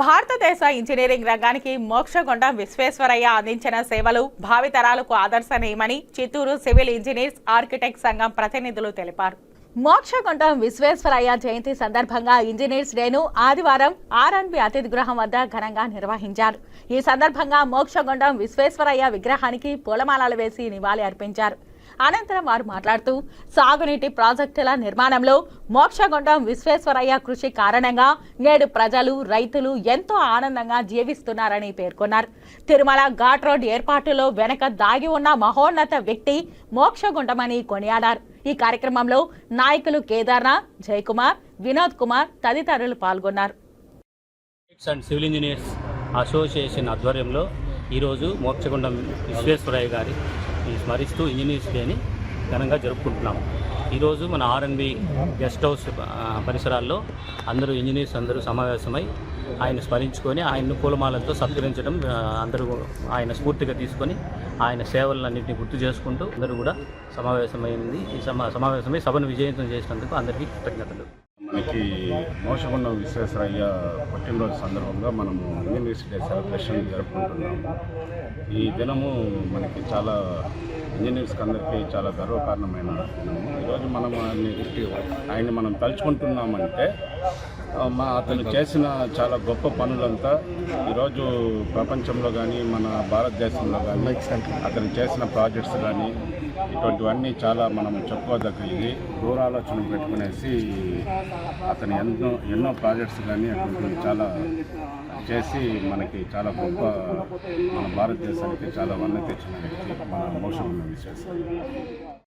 భారతదేశ ఇంజనీరింగ్ రంగానికి మోక్షగొండ విశ్వేశ్వరయ్య అందించిన సేవలు భావితరాలకు ఆదర్శనీయమని చిత్తూరు సివిల్ ఇంజనీర్స్ ఆర్కిటెక్ట్ సంఘం ప్రతినిధులు తెలిపారు. మోక్షగుండం విశ్వేశ్వరయ్య జయంతి సందర్భంగా ఇంజనీర్స్ డేను ఆదివారం ఆర్ఎన్బి అతిథి గృహం వద్ద ఘనంగా నిర్వహించారు. ఈ సందర్భంగా మోక్షగుండం విశ్వేశ్వరయ్య విగ్రహానికి పూలమాలలు వేసి నివాళి అర్పించారు అనంతరం వారు మాట్లాడుతూ సాగునీటి ప్రాజెక్టుల నిర్మాణంలో మోక్షగుండం విశ్వేశ్వరయ్య కృషి కారణంగా నేడు ప్రజలు రైతులు ఎంతో ఆనందంగా జీవిస్తున్నారని పేర్కొన్నారు. తిరుమల ఘాట్ రోడ్ ఏర్పాటులో వెనక దాగి ఉన్న మహోన్నత వ్యక్తి మోక్షగుండమని కొనియాడారు. ఈ కార్యక్రమంలో నాయకులు కేదార్నాథ్ జయకుమార్ వినోద్ కుమార్ తదితరులు పాల్గొన్నారు. అండ్ సివిల్ ఇంజనీర్స్ అసోసియేషన్ ఆధ్వర్యంలో ఈరోజు మోక్షగుండం విశ్వేశ్వరయ్య గారి స్మరిస్తూ ఇంజనీర్స్ డేని ఘనంగా జరుపుకుంటున్నాం ఈరోజు మన ఆర్ఎన్బి గెస్ట్ హౌస్ పరిసరాల్లో అందరూ ఇంజనీర్స్ అందరూ సమావేశమై ఆయన స్మరించుకొని ఆయన్ను పూలమాలతో సత్కరించడం అందరూ ఆయన స్ఫూర్తిగా తీసుకొని ఆయన సేవలన్నింటినీ గుర్తు చేసుకుంటూ అందరూ కూడా సమావేశమైంది ఈ సమా సమావేశమై సభను విజయవంతం చేసినందుకు అందరికీ కృతజ్ఞతలు. మనకి మోసగుండం విశ్వేశ్వరయ్య పుట్టినరోజు సందర్భంగా మనము ఇంజనీర్స్ డే సెలబ్రేషన్ జరుపుకుంటున్నాము. ఈ దినము మనకి చాలా ఇంజనీర్స్కి అందరికీ చాలా గర్వకారణమైన దినము. ఈరోజు మనం ఆయన్ని ఆయన్ని మనం తలుచుకుంటున్నామంటే మా అతను చేసిన చాలా గొప్ప పనులంతా ఈరోజు ప్రపంచంలో కానీ మన భారతదేశంలో కానీ అతను చేసిన ప్రాజెక్ట్స్ కానీ ఇటువంటివన్నీ చాలా మనం చెప్పుకోదగ్గ దూరాలోచన పెట్టుకునేసి అతను ఎన్నో ఎన్నో ప్రాజెక్ట్స్ కానీ అక్కడ చాలా చేసి మనకి చాలా గొప్ప మన భారతదేశానికి చాలా వన్నె తెచ్చిన వ్యక్తి మన మోసం విశ్వాసం